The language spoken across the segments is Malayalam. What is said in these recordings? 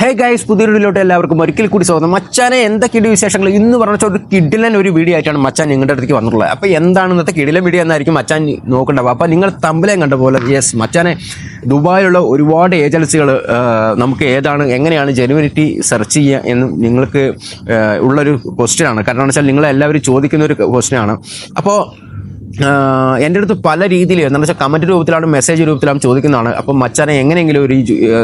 ഹേ ഗൈസ് പുതിയ വീഡിയോയിലോട്ട് എല്ലാവർക്കും ഒരിക്കൽ കൂടി സ്വാഗതം. മച്ചാനെ എന്തൊക്കെയുണ്ട് വിശേഷങ്ങൾ ഇന്ന് പറഞ്ഞ ഒരു കിഡിലൻ ഒരു വീഡിയോ ആയിട്ടാണ് മച്ചാൻ നിങ്ങളുടെ അടുത്തേക്ക് വന്നിട്ടുള്ളത്. അപ്പോൾ എന്താണ് ഇന്നത്തെ കിഡിലൻ വീഡിയോ എന്നായിരിക്കും മച്ചാൻ നോക്കേണ്ടത്. അപ്പോൾ നിങ്ങൾ തമ്പലം കണ്ട പോലെ യെസ് മച്ചാനെ ദുബായിലുള്ള ഒരുപാട് ഏജൻസികൾ നമുക്ക് ഏതാണ് എങ്ങനെയാണ് ജെനുവിനിറ്റി സെർച്ച് ചെയ്യുക എന്ന് നിങ്ങൾക്ക് ഉള്ളൊരു ക്വസ്റ്റ്യനാണ് കാരണം എന്ന് വെച്ചാൽ നിങ്ങളെല്ലാവരും ചോദിക്കുന്ന ഒരു ക്വസ്റ്റ്യനാണ് അപ്പോൾ എന്റെ അടുത്ത് പല രീതിയിൽ എന്താ വെച്ചാൽ കമന്റ് രൂപത്തിലാണ് മെസ്സേജ് രൂപത്തിലാണ് ചോദിക്കുന്നതാണ്. അപ്പം മച്ചാനെ എങ്ങനെയെങ്കിലും ഒരു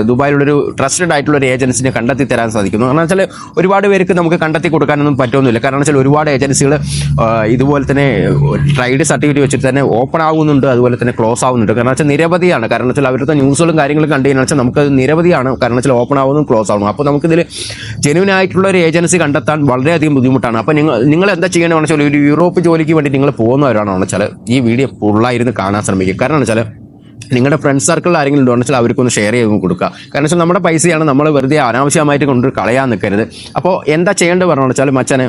ദുബായിലുള്ളൊരു ട്രസ്റ്റഡ് ആയിട്ടുള്ള ഒരു ഏജൻസിനെ കണ്ടെത്തി തരാൻ സാധിക്കുന്നു. കാരണം വെച്ചാൽ ഒരുപാട് പേർക്ക് നമുക്ക് കണ്ടെത്തി കൊടുക്കാനൊന്നും പറ്റുമൊന്നുമില്ല കാരണം വെച്ചാൽ ഒരുപാട് ഏജൻസികൾ ഇതുപോലെ തന്നെ ട്രൈഡ് സർട്ടിഫിക്കറ്റ് വെച്ചിട്ട് തന്നെ ഓപ്പൺ ആവുന്നുണ്ട് അതുപോലെ തന്നെ ക്ലോസ് ആവുന്നുണ്ട്. കാരണം വെച്ചാൽ നിരവധിയാണ്. കാരണം വെച്ചാൽ അവരുടെ ന്യൂസുകളും കാര്യങ്ങളും കണ്ടു കഴിഞ്ഞാൽ നമുക്ക് നിരവധിയാണ്. കാരണം വെച്ചാൽ ഓപ്പൺ ആവുന്നതും ക്ലോസ് ആവുന്നു. അപ്പോൾ നമുക്കിതിൽ ജെനുവിൻ ആയിട്ടുള്ള ഒരു ഏജൻസി കണ്ടെത്താൻ വളരെയധികം ബുദ്ധിമുട്ടാണ്. അപ്പോൾ നിങ്ങൾ നിങ്ങൾ എന്താ ചെയ്യണമെന്ന് വെച്ചാൽ ഒരു യൂറോപ്പ് ജോലിക്ക് വേണ്ടി നിങ്ങൾ പോകുന്നവരാണെന്ന് വെച്ചാൽ ഈ വീഡിയോ ഫുള്ളായിരുന്നു കാണാൻ ശ്രമിക്കുക കാരണം വെച്ചാൽ നിങ്ങളുടെ ഫ്രണ്ട് സർക്കിളിൽ ആരെങ്കിലും ഉണ്ടോ വെച്ചാൽ അവർക്കൊന്ന് ഷെയർ ചെയ്ത് കൊടുക്കുക. കാരണം വെച്ചാൽ നമ്മുടെ പൈസയാണ് നമ്മൾ വെറുതെ അനാവശ്യമായിട്ട് കൊണ്ട് കളയാൻ നിൽക്കരുത് അപ്പോൾ എന്താ ചെയ്യേണ്ടത് പറഞ്ഞു വെച്ചാൽ മച്ചനെ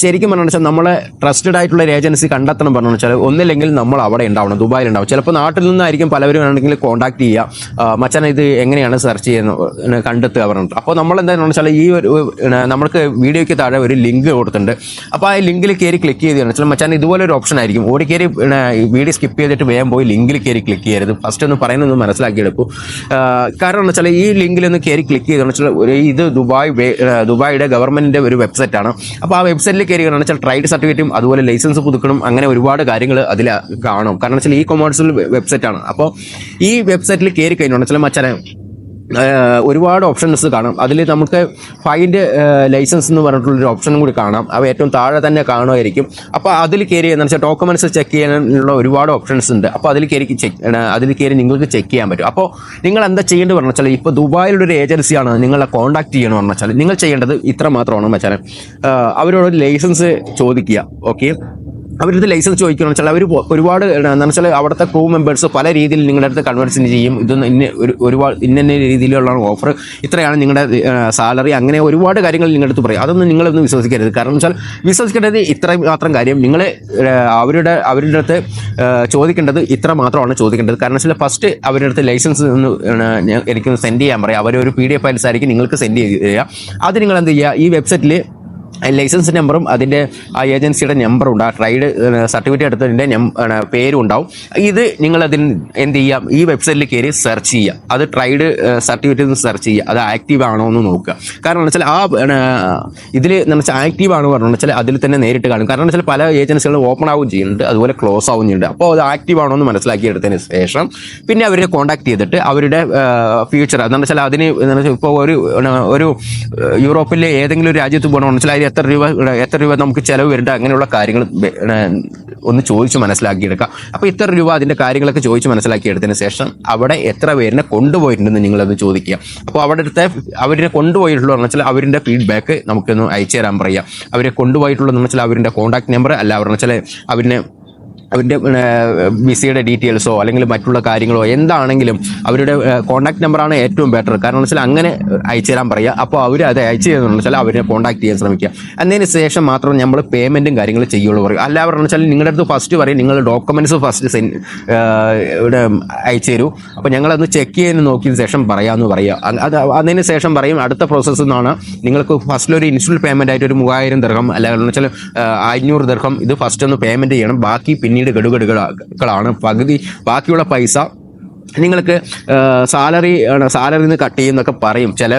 ശരിക്കും പറഞ്ഞാൽ നമ്മളെ ട്രസ്റ്റഡ് ആയിട്ടുള്ള ഒരു ഏജൻസി കണ്ടെത്തണം പറഞ്ഞു വെച്ചാൽ ഒന്നില്ലെങ്കിൽ നമ്മൾ അവിടെ ഉണ്ടാവണം ദുബായിൽ ഉണ്ടാവും ചിലപ്പോൾ നാട്ടിൽ നിന്നായിരിക്കും പലവരും വേണമെങ്കിൽ കോൺടാക്ട് ചെയ്യുക മച്ചാൻ ഇത് എങ്ങനെയാണ് സെർച്ച് ചെയ്യുന്നത് കണ്ടെത്തുക പറഞ്ഞിട്ട്. അപ്പോൾ നമ്മൾ എന്താണെന്ന് വെച്ചാൽ ഈ ഒരു നമ്മൾക്ക് വീഡിയോയ്ക്ക് താഴെ ഒരു ലിങ്ക് കൊടുത്തിട്ടുണ്ട്. അപ്പോൾ ആ ലിങ്കിൽ കയറി ക്ലിക്ക് ചെയ്ത് വെച്ചാൽ മച്ചാൻ ഇതുപോലെ ഒരു ഓപ്ഷൻ ആയിരിക്കും. ഓടി കയറി വീഡിയോ സ്കിപ്പ് ചെയ്തിട്ട് വേഗം പോയി ലിങ്കിൽ കയറി ക്ലിക്ക് ചെയ്യരുത്. ഫസ്റ്റ് ഒന്ന് പറയുന്നത് മനസ്സിലാക്കിയെടുക്കും കാരണം എന്ന് വെച്ചാൽ ഈ ലിങ്കിൽ ഒന്ന് കയറി ക്ലിക്ക് ചെയ്തെന്ന് വെച്ചാൽ ഇത് ദുബായ് ദുബായിയുടെ ഗവൺമെന്റിന്റെ ഒരു വെബ്സൈറ്റ് ആണ്. അപ്പോൾ ആ വെബ്സൈറ്റിൽ കയറി കാരണം വെച്ചാൽ ട്രൈഡ് സർട്ടിഫിക്കറ്റും അതുപോലെ ലൈസൻസ് പുതുക്കണം അങ്ങനെ ഒരുപാട് കാര്യങ്ങൾ അതിൽ കാണും. കാരണം വെച്ചാൽ ഈ കൊമേഴ്സ്യൽ വെബ്സൈറ്റാണ് അപ്പോൾ ഈ വെബ്സൈറ്റിൽ കയറി കഴിഞ്ഞാൽ വെച്ചാൽ മച്ചാനെ ഒരുപാട് ഓപ്ഷൻസ് കാണാം. അതിൽ നമുക്ക് ഫൈൻഡ് ലൈസൻസ് എന്ന് പറഞ്ഞിട്ടുള്ളൊരു ഓപ്ഷനും കൂടി കാണാം. അവ ഏറ്റവും താഴെ തന്നെ കാണുമായിരിക്കും. അപ്പോൾ അതിൽ കയറി എന്ന് വെച്ചാൽ ഡോക്യുമെന്റ്സ് ചെക്ക് ചെയ്യാനുള്ള ഒരുപാട് ഓപ്ഷൻസ് ഉണ്ട്. അപ്പോൾ അതിൽ കയറി ചെക്ക് അതിൽ കയറി നിങ്ങൾക്ക് ചെക്ക് ചെയ്യാൻ പറ്റും. അപ്പോൾ നിങ്ങൾ എന്താ ചെയ്യേണ്ടത് പറഞ്ഞു വെച്ചാൽ ഇപ്പോൾ ദുബായിലുള്ള ഒരു ഏജൻസിയാണ് നിങ്ങളെ കോൺടാക്ട് ചെയ്യണമെന്ന് വെച്ചാൽ നിങ്ങൾ ചെയ്യേണ്ടത് ഇത്ര മാത്രമാണ് വെച്ചാൽ അവരോട് ലൈസൻസ് ചോദിക്കുക ഓക്കെ അവരത് ലൈസൻസ് ചോദിക്കണം. വെച്ചാൽ അവർ ഒരുപാട് എന്താണെന്ന് വെച്ചാൽ അവിടുത്തെ ക്രൂ മെമ്പേഴ്സ് പല രീതിയിൽ നിങ്ങളുടെ അടുത്ത് കൺവേഴ്സിന് ചെയ്യും. ഇത് ഇന്ന ഒരു ഒരുപാട് ഇന്ന രീതിയിലുള്ള ഓഫർ ഇത്രയാണ് നിങ്ങളുടെ സാലറി അങ്ങനെ ഒരുപാട് കാര്യങ്ങൾ നിങ്ങളുടെ അടുത്ത് പറയും. അതൊന്നും നിങ്ങളൊന്നും വിശ്വസിക്കരുത്. കാരണം വെച്ചാൽ വിശ്വസിക്കേണ്ടത് ഇത്ര മാത്രം കാര്യം. നിങ്ങൾ അവരുടെ അവരുടെ അടുത്ത് ചോദിക്കേണ്ടത് ഇത്ര മാത്രമാണ് ചോദിക്കേണ്ടത്. കാരണം വെച്ചാൽ ഫസ്റ്റ് അവരുടെ അടുത്ത് ലൈസൻസ് ഒന്ന് എനിക്കൊന്ന് സെൻഡ് ചെയ്യാൻ പറയാം. അവരൊരു പി ഡി എഫ് ഫയൽസ് ആയിരിക്കും നിങ്ങൾക്ക് സെൻഡ് ചെയ്ത് തരിക അത് നിങ്ങൾ എന്ത് ചെയ്യുക? ഈ വെബ്സൈറ്റിൽ ലൈസൻസ് നമ്പറും അതിന്റെ ആ ഏജൻസിയുടെ നമ്പറും ഉണ്ട് ആ ട്രൈഡ് സർട്ടിഫിക്കറ്റ് എടുത്തതിന്റെ പേരും ഉണ്ടാവും ഇത് നിങ്ങൾ അതിൽ എന്ത് ചെയ്യാം ഈ വെബ്സൈറ്റിൽ കയറി സെർച്ച് ചെയ്യുക. അത് ട്രൈഡ് സർട്ടിഫിക്കറ്റ് സെർച്ച് ചെയ്യുക. അത് ആക്റ്റീവ് ആണോ എന്ന് നോക്കുക. കാരണം എന്ന് വെച്ചാൽ ആ ഇതിൽ എന്ന് വെച്ചാൽ ആക്റ്റീവ് ആണോ പറഞ്ഞു വെച്ചാൽ അതിൽ തന്നെ നേരിട്ട് കാണും. കാരണം എന്ന് വെച്ചാൽ പല ഏജൻസികളും ഓപ്പൺ ആവുകയും ചെയ്യുന്നുണ്ട്. അതുപോലെ ക്ലോസ് ആവുകയും ചെയ്യുന്നുണ്ട്. അപ്പോൾ അത് ആക്റ്റീവ് ആണോ എന്ന് മനസ്സിലാക്കിയെടുത്തതിന് ശേഷം പിന്നെ അവരെ കോൺടാക്ട് ചെയ്തിട്ട് അവരുടെ ഫ്യൂച്ചർ. അതെന്ന് വെച്ചാൽ അതിന് ഇപ്പോൾ ഒരു ഒരു യൂറോപ്പിലെ ഏതെങ്കിലും ഒരു രാജ്യത്ത് പോകണമെന്ന് വെച്ചാൽ അതിന് എത്ര രൂപ എത്ര രൂപ നമുക്ക് ചിലവ് വരേണ്ട അങ്ങനെയുള്ള കാര്യങ്ങൾ ഒന്ന് ചോദിച്ച് മനസ്സിലാക്കിയെടുക്കാം. അപ്പോൾ ഇത്ര രൂപ അതിന്റെ കാര്യങ്ങളൊക്കെ ചോദിച്ച് മനസ്സിലാക്കിയെടുത്തതിന് ശേഷം അവിടെ എത്ര പേരിനെ കൊണ്ടുപോയിട്ടുണ്ടെന്ന് നിങ്ങളത് ചോദിക്കുക. അപ്പോൾ അവിടെ അടുത്ത കൊണ്ടുപോയിട്ടുള്ള വെച്ചാൽ അവരുടെ ഫീഡ്ബാക്ക് നമുക്കൊന്ന് അയച്ചു തരാൻ പറയാം അവരെ കൊണ്ടുപോയിട്ടുള്ളതെന്ന് വെച്ചാൽ അവരുടെ കോൺടാക്ട് നമ്പർ അല്ല അവരെന്ന് വെച്ചാൽ അവരിനെ അവരുടെ വിസയുടെ ഡീറ്റെയിൽസോ അല്ലെങ്കിൽ മറ്റുള്ള കാര്യങ്ങളോ എന്താണെങ്കിലും അവരുടെ കോൺടാക്ട് നമ്പറാണ് ഏറ്റവും ബെറ്റർ. കാരണം വെച്ചാൽ അങ്ങനെ അയച്ചു തരാൻ പറയുക. അപ്പോൾ അവർ അത് അയച്ചു തരുന്നു വെച്ചാൽ അവരെ കോൺടാക്ട് ചെയ്യാൻ ശ്രമിക്കുക. അതിന് ശേഷം മാത്രം നമ്മൾ പേയ്മെന്റും കാര്യങ്ങളും ചെയ്യുള്ളൂ പറയും. അല്ല പറഞ്ഞു വെച്ചാൽ നിങ്ങളുടെ അടുത്ത് ഫസ്റ്റ് പറയും നിങ്ങൾ ഡോക്യുമെന്റ്സ് ഫസ്റ്റ് സെൻ ഇവിടെ അയച്ചു തരൂ. അപ്പോൾ ഞങ്ങളത് ചെക്ക് ചെയ്യാൻ നോക്കിയതിന് ശേഷം പറയാമെന്ന് പറയുക. അത് അതിന് ശേഷം പറയും അടുത്ത പ്രോസസ്സ് എന്നാണ് നിങ്ങൾക്ക് ഫസ്റ്റിൽ ഒരു ഇൻസ്റ്റൽ പേയ്മെന്റ് ആയിട്ട് ഒരു മൂവായിരം ദർഹം അല്ലെങ്കിൽ വെച്ചാൽ അഞ്ഞൂറ് ദർഹം ഇത് ഫസ്റ്റ് ഒന്ന് പേയ്മെന്റ് ചെയ്യണം. ബാക്കി പിന്നീട് ഗഡുഗഡുകളാണ് പകുതി ബാക്കിയുള്ള പൈസ നിങ്ങൾക്ക് സാലറി സാലറി നിന്ന് കട്ട് ചെയ്യുന്നൊക്കെ പറയും. ചില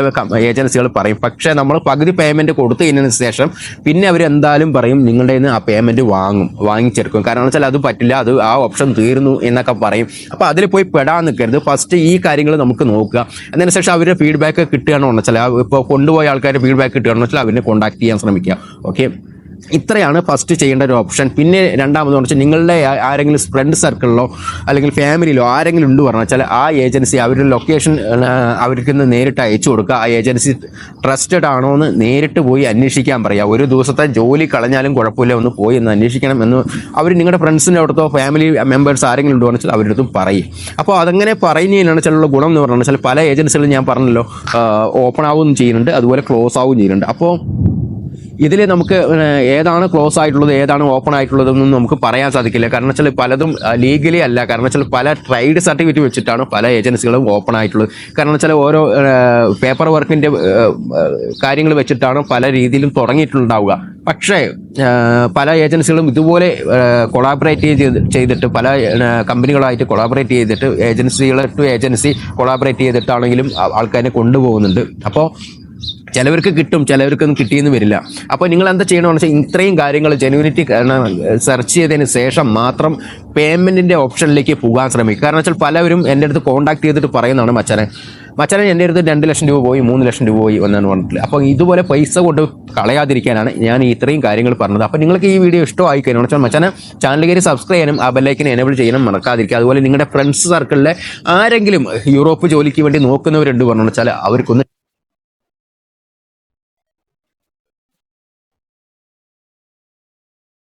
ഏജൻസികൾ പറയും. പക്ഷേ നമ്മൾ പകുതി പേയ്മെന്റ് കൊടുത്തു കഴിഞ്ഞതിന് ശേഷം പിന്നെ അവർ എന്തായാലും പറയും നിങ്ങളുടെ നിന്ന് ആ പേയ്മെന്റ് വാങ്ങും വാങ്ങിച്ചെടുക്കും. കാരണം വെച്ചാൽ അത് പറ്റില്ല അത് ആ ഓപ്ഷൻ തീർന്നു എന്നൊക്കെ പറയും. അപ്പോൾ അതിൽ പോയി പെടാൻ നിൽക്കരുത്. ഫസ്റ്റ് ഈ കാര്യങ്ങൾ നമുക്ക് നോക്കുക. അതിന് ശേഷം അവരുടെ ഫീഡ്ബാക്ക് കിട്ടുകയാണെന്ന് വെച്ചാൽ ഇപ്പോൾ കൊണ്ടുപോയ ആൾക്കാരുടെ ഫീഡ്ബാക്ക് കിട്ടുകയാണെന്ന് വെച്ചാൽ അവരെ കോൺടാക്ട് ചെയ്യാൻ ശ്രമിക്കുക. ഓക്കെ ഇത്രയാണ് ഫസ്റ്റ് ചെയ്യേണ്ട ഒരു ഓപ്ഷൻ പിന്നെ രണ്ടാമത് വെച്ചാൽ നിങ്ങളുടെ ആരെങ്കിലും ഫ്രണ്ട് സർക്കിളിലോ അല്ലെങ്കിൽ ഫാമിലിയിലോ ആരെങ്കിലും ഉണ്ട് പറഞ്ഞു വെച്ചാൽ ആ ഏജൻസി അവരുടെ ലൊക്കേഷൻ അവർക്ക് നേരിട്ട് അയച്ചു കൊടുക്കുക. ആ ഏജൻസി ട്രസ്റ്റഡ് ആണോ എന്ന് നേരിട്ട് പോയി അന്വേഷിക്കാൻ പറയുക ഒരു ദിവസത്തെ ജോലി കളഞ്ഞാലും കുഴപ്പമില്ല ഒന്ന് പോയി എന്ന് അന്വേഷിക്കണം എന്ന് അവർ നിങ്ങളുടെ ഫ്രണ്ട്സിന്റെ അടുത്തോ ഫാമിലി മെമ്പേഴ്സ് ആരെങ്കിലും ഉണ്ടോ എന്ന് വെച്ചാൽ അവരുടെ പറയും. അപ്പോൾ അതങ്ങനെ പറയുന്നതിനാണ് ചില ഗുണം എന്ന് പറഞ്ഞാൽ പല ഏജൻസികളും ഞാൻ പറഞ്ഞല്ലോ ഓപ്പൺ ആവുകയും ചെയ്യുന്നുണ്ട് അതുപോലെ ക്ലോസ് ആവുകയും ചെയ്യുന്നുണ്ട്. അപ്പോൾ ഇതിൽ നമുക്ക് ഏതാണ് ക്ലോസ് ആയിട്ടുള്ളത് ഏതാണ് ഓപ്പൺ ആയിട്ടുള്ളതെന്നും നമുക്ക് പറയാൻ സാധിക്കില്ല. കാരണം വെച്ചാൽ പലതും ലീഗലി അല്ല. കാരണം വെച്ചാൽ പല ട്രേഡ് സർട്ടിഫിക്കറ്റ് വെച്ചിട്ടാണ് പല ഏജൻസികളും ഓപ്പൺ ആയിട്ടുള്ളത്. കാരണം വെച്ചാൽ ഓരോ പേപ്പർ വർക്കിന്റെ കാര്യങ്ങൾ വെച്ചിട്ടാണ് പല രീതിയിലും തുടങ്ങിയിട്ടുണ്ടാവുക. പക്ഷേ പല ഏജൻസികളും ഇതുപോലെ കൊളാബറേറ്റ് ചെയ്ത് ചെയ്തിട്ട് പല കമ്പനികളായിട്ട് കൊളാബറേറ്റ് ചെയ്തിട്ട് ഏജൻസികൾ ടു ഏജൻസി കൊളാബറേറ്റ് ചെയ്തിട്ടാണെങ്കിലും ആൾക്കാരെ കൊണ്ടുപോകുന്നുണ്ട്. അപ്പോൾ ചിലവർക്ക് കിട്ടും ചിലവർക്കൊന്നും കിട്ടിയെന്ന് വരില്ല. അപ്പോൾ നിങ്ങൾ എന്താ ചെയ്യണമെന്ന് വെച്ചാൽ ഇത്രയും കാര്യങ്ങൾ ജെനുവിനിറ്റി സെർച്ച് ചെയ്തതിന് ശേഷം മാത്രം പേയ്മെന്റിന്റെ ഓപ്ഷനിലേക്ക് പോകാൻ ശ്രമിക്കുക. കാരണം വെച്ചാൽ പലവരും എന്റെ അടുത്ത് കോൺടാക്ട് ചെയ്തിട്ട് പറയുന്നതാണ് മച്ചനെ മച്ചനെ എന്റെ അടുത്ത് രണ്ട് ലക്ഷം രൂപ പോയി മൂന്ന് ലക്ഷം രൂപ പോയി എന്നാണ് പറഞ്ഞിട്ടുള്ളത്. അപ്പോൾ ഇതുപോലെ പൈസ കൊണ്ട് കളയാതിരിക്കാനാണ് ഞാൻ ഇത്രയും കാര്യങ്ങൾ പറഞ്ഞത്. അപ്പോൾ നിങ്ങൾക്ക് ഈ വീഡിയോ ഇഷ്ടമായി കഴിഞ്ഞാൽ വെച്ചാൽ മച്ചാനെ ചാനൽ കയറി സബ്സ്ക്രൈബ് ചെയ്യാനും ആ ബെല്ലൈക്കിനെ എനേബിൾ ചെയ്യാനും മറക്കാതിരിക്കുക. അതുപോലെ നിങ്ങളുടെ ഫ്രണ്ട്സ് സർക്കിളിലെ ആരെങ്കിലും യൂറോപ്പ് ജോലിക്ക് വേണ്ടി നോക്കുന്നവരുണ്ട് പറഞ്ഞു വെച്ചാൽ അവർക്കൊന്ന്